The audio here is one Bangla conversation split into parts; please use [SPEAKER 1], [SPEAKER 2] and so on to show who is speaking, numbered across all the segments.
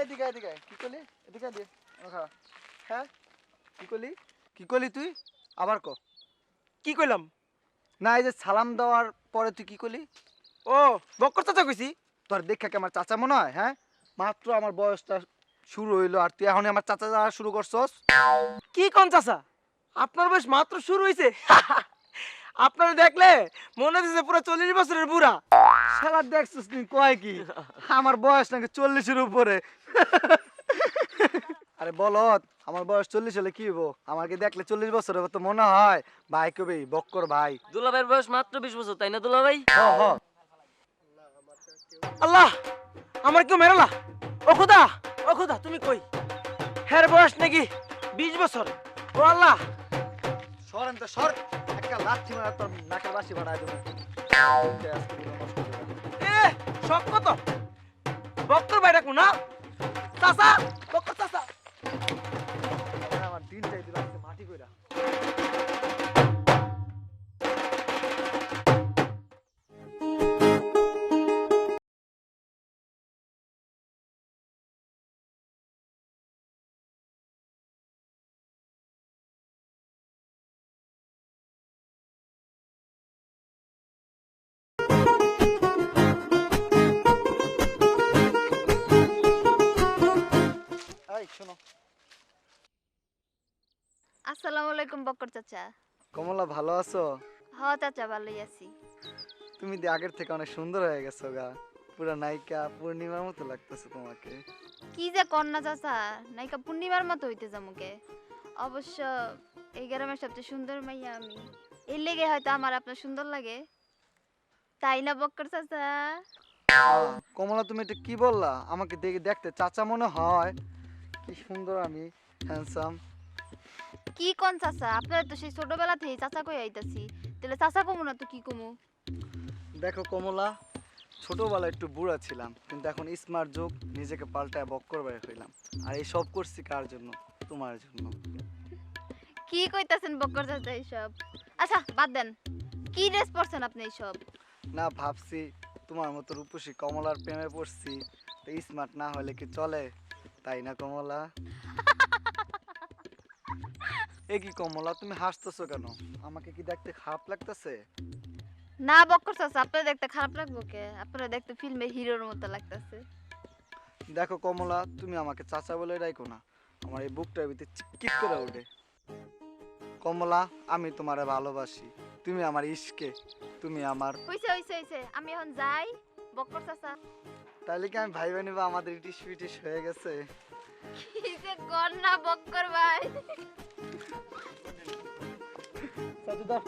[SPEAKER 1] চাচা
[SPEAKER 2] চাচা মনে হয় মাত্র তুই এখন আমার চাচা
[SPEAKER 1] কি কোন চাচা? আপনার বয়স মাত্র শুরু হইছে। আপনারা দেখলে মনে হচ্ছে পুরো চল্লিশ বছরের বুড়া।
[SPEAKER 2] শালা দেখছিস তুই কয় কি? আমার বয়স নাকি চল্লিশের উপরে। আরে বলত আমার বয়স চল্লিশ হলে কি হব আমাকে দেখলে চল্লিশ বছর হবে তো মনে হয়? ভাই কবি বক্কর ভাই।
[SPEAKER 3] দুলাভাইয়ের বয়স মাত্র বিশ বছর তাই না দুলাভাই?
[SPEAKER 1] আল্লাহ আমার কেউ মেরালা ও খুদা ও খুদা তুমি কই? হের বয়স নাকি বিশ বছর? ও আল্লাহ।
[SPEAKER 2] সরেন তো সর একটা লাঠি মারা তোর নাকের বাসি ভাড়ায় দেবো।
[SPEAKER 1] সব কত বক্কর চাচা বক্কর
[SPEAKER 2] শোনো।
[SPEAKER 4] আসসালামু আলাইকুম বক্কর চাচা।
[SPEAKER 2] কমলা ভালো আছো?
[SPEAKER 4] হ চাচা ভালোই আছি।
[SPEAKER 2] তুমি দি আগের থেকে অনেক সুন্দর হয়ে গেছো গা। পুরো নায়িকা পূর্ণিমার মতো লাগতেছে তোমাকে।
[SPEAKER 4] কি যে কন্যা চাচা নায়িকা পূর্ণিমার মতো হইতে যামুকে অবশ্য এই গ্রামের সবচেয়ে সুন্দর মাইয়া আমি। এর লেগে হয়তো আমার আপনার সুন্দর লাগে। তাই না বক্কর চাচা?
[SPEAKER 2] কমলা তুমি এটা কি বললা? আমাকে দেখে দেখতে চাচা মনে হয় কি সুন্দর আমি হ্যান্ডসাম
[SPEAKER 4] কি কোন চাচা? আপনার তো সেই ছোটবেলা থেকে চাচা কই আইতাছি। তাহলে চাচা কমু না তো কি কমু?
[SPEAKER 2] দেখো কমলা ছোটবেলায় একটু বুড়া ছিলাম কিন্তু এখন স্মার্ট যুগ নিজেকে পাল্টায় বক্কর বের হইলাম। আর এই সব করছি কার জন্য? তোমার জন্য।
[SPEAKER 4] কি কইতাছেন বক্কর চাচা এইসব? আচ্ছা বাদ দেন। কি ড্রেস পরছেন আপনি এইসব?
[SPEAKER 2] না ভাবছি তোমার মতো রূপসী কমলার প্রেমে পড়ছি তো স্মার্ট না হলে কি চলে? তাই না কমলা? এ কি কমলা তুমি হাসতেছো কেন? আমাকে কি দেখতে খারাপ লাগতেছে?
[SPEAKER 4] না বক্কর চাচা আপনার দেখতে খারাপ লাগবো কে? আপনারা দেখতে ফিল্মের হিরোর মতো লাগতেছে।
[SPEAKER 2] দেখো কমলা তুমি আমাকে চাচা বলে ডাইকো না। আমার এই বুকটার ভিতরে চিটকিট করে ওঠে। কমলা আমি তোমারে ভালোবাসি। তুমি আমার ইশকে তুমি আমার
[SPEAKER 4] হইছে হইছে হইছে। আমি এখন যাই। বক্কর চাচা
[SPEAKER 2] তাহলে কি আমি ভাই বানিবা আমাদের ইটিস পিটিস হয়ে গেছে।
[SPEAKER 4] কি যে কর না বক্কর ভাই।
[SPEAKER 2] চাচু দাও।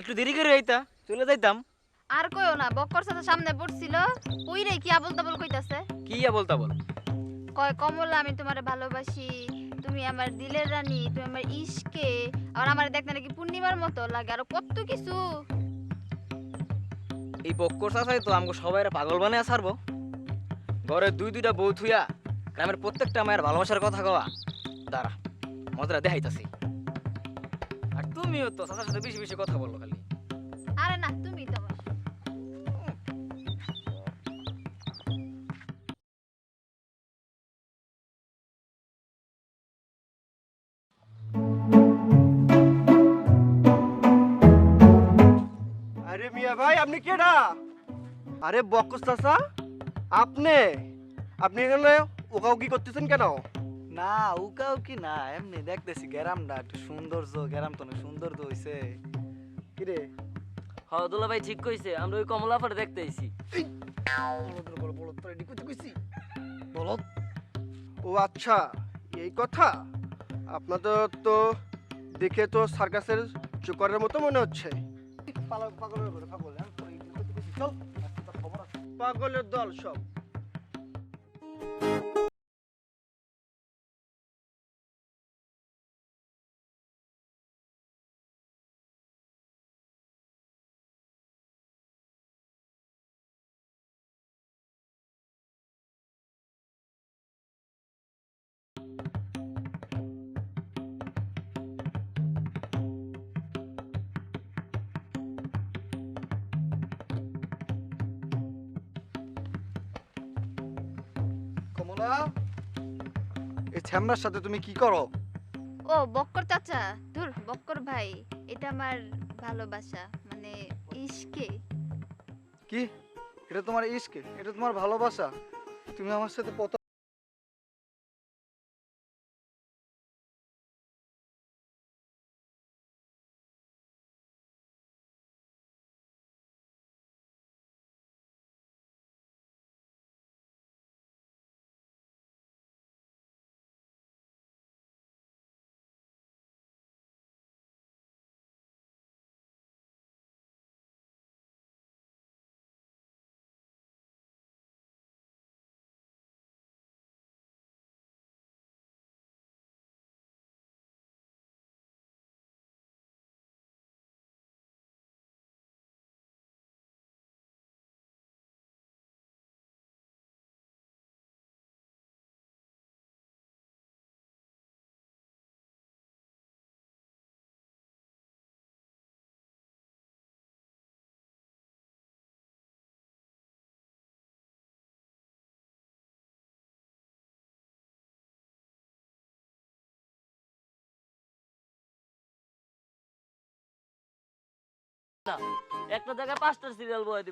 [SPEAKER 3] একটু দেরি করে আইতা চলে যাইতাম।
[SPEAKER 4] আর কইও না বক্কর চাচা সামনে পড়ছিল ওই রে কি আবল তাবল কইতাছে?
[SPEAKER 3] কি আর বলতা বল
[SPEAKER 4] কয় কমলা আমি তোমারে ভালোবাসি তুমি আমার দিলের রানী তুমি আমার ইশকে আর আমার দেখতে নাকি পূর্ণিমার মতো লাগে আর কত কিছু।
[SPEAKER 3] এই বক্কর চাচাই তো আমাকে সবাই পাগল বানিয়ে ছাড়বো। ঘরে দুই দুইটা বউ থুইয়া গ্রামের প্রত্যেকটা মায়ের ভালোবাসার কথা কওয়া। দাঁড়া মজরা দেখাইতাছি। তুমিও তো চাচার সাথে বেশি বেশি কথা বলল খালি।
[SPEAKER 4] আরে না তুমি তো আমার
[SPEAKER 1] আরে মিয়া ভাই আপনি কেডা? আরে বক্কর চাচা আপনি? আপনি এখানে ওকাও কি করতেছেন কেন?
[SPEAKER 2] না উকাও কি না এমনি দেখতেছি গ্যারামটা একটু সৌন্দর্য গ্যারাম তো সুন্দর তো হইছে। কিরে?
[SPEAKER 3] হ দুলাভাই ঠিক কইছে আমরা ওই কমলা ফাটে দেখতে আইছি।
[SPEAKER 1] বলত ও আচ্ছা এই কথা? আপনাদের তো দেখে তো সার্কাসের চোকরের মতো মনে হচ্ছে।
[SPEAKER 2] পাগল পাগল করে কমলা এই ছ্যামরার সাথে তুমি কি করো?
[SPEAKER 4] ও বক্কর চাচা ধুর বক্কর ভাই এটা আমার ভালোবাসা মানে ইশকে।
[SPEAKER 2] কি? এটা তোমার ইশকে? এটা তোমার ভালোবাসা? তুমি আমার সাথে কত
[SPEAKER 5] একটা। জায়গায় পাঁচটা সিরিয়াল বয়ে